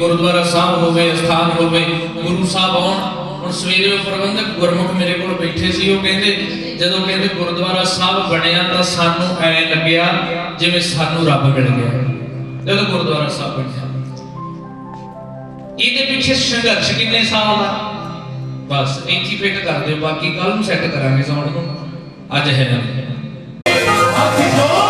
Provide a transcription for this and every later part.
ਗੁਰਦੁਆਰਾ ਸਾਹਿਬ ਹੋਵੇ ਸਥਾਨ ਹੋਵੇ, ਗੁਰੂ ਸਾਹਿਬ ਆਉਣ। ਹੁਣ ਸਵੇਰੇ ਉਹ ਪ੍ਰਬੰਧਕ ਗੁਰਮੁਖ ਮੇਰੇ ਕੋਲ ਬੈਠੇ ਸੀ, ਉਹ ਕਹਿੰਦੇ, ਜਦੋਂ ਕਹਿੰਦੇ ਗੁਰਦੁਆਰਾ ਸਾਹਿਬ ਬਣਿਆ ਤਾਂ ਸਾਨੂੰ ਐ ਲੱਗਿਆ ਜਿਵੇਂ ਸਾਨੂੰ ਰੱਬ ਮਿਲ ਗਿਆ। ਜਦੋਂ ਗੁਰਦੁਆਰਾ ਸਾਹਿਬ ਬਣਿਆ। ਇਹਦੇ ਪਿੱਛੇ ਸੰਘਰਸ਼ ਕਿੰਨੇ ਸਾਲ ਦਾ? ਬਸ, ਇੱਥੇ ਫਿੱਟ ਕਰ ਦਿਓ ਬਾਕੀ ਕੱਲ ਨੂੰ ਸੈੱਟ ਕਰਾਂਗੇ ਸਾਉਣ ਨੂੰ। ਅੱਜ ਹੈ ਸੱਚੇ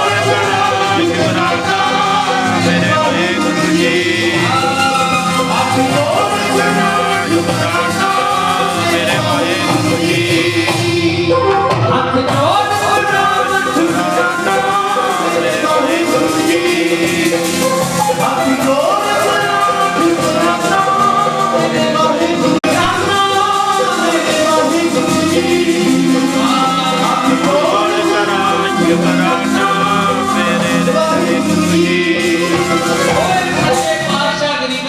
ਪਾਤਸ਼ਾਹ ਗਰੀਬ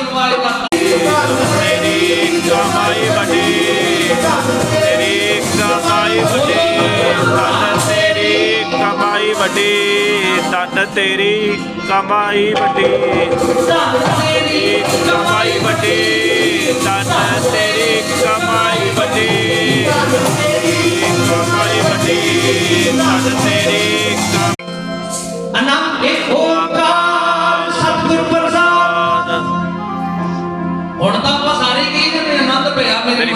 ਕਮਾਈ ਵੱਡੀ ਤੇਰੀ ਕਮਾਈ ਵੱਡੀ ਧੰਨ ਤੇਰੀ ਕਮਾਈ ਵੱਡੀ ਧੰਨ ਤੇਰੀ ਕਮਾਈ ਵੱਡੀ ਤੇਰੀ ਕਮਾਈ ਵੱਡੀ ਧੰਨ ਤੇਰੀ ਕਮਾਈ ਵੱਡੀ ਤੇਰੀ ਕਮਾਈ ਵੱਡੀ ਤੇਰੀ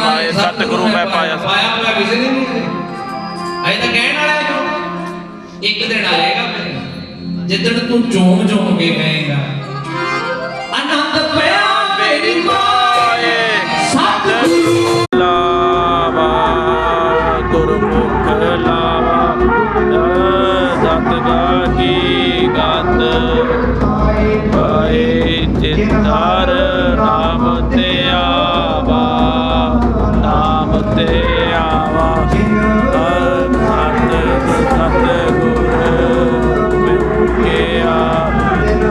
ਪਿਆ ਮੇਰੇ ਮੇਰੀ ਮਾਏ ਸਤਿਗੁਰੂ ਮੈਂ ਪਾਇਆ। ਪਾਇਆ ਹੋਇਆ ਕਿਸੇ ਨੇ ਨਹੀਂ ਅਜੇ ਤਾਂ ਕਹਿਣ ਵਾਲਾ ਜੋ। ਇੱਕ ਦਿਨ ਆਏਗਾ ਜਿੱਦਣ ਤੂੰ ਝੂਮ ਝੂਮ ਕੇ ਕਹੇਗਾ ਆਨੰਦ ਪਿਆ ਮੇਰੀ ਮਾਏ ਸਤਿਗੁਰੂ। ਲਾਵਾ ਗੁਰਮੁਖ ਲਾਵਾ 对。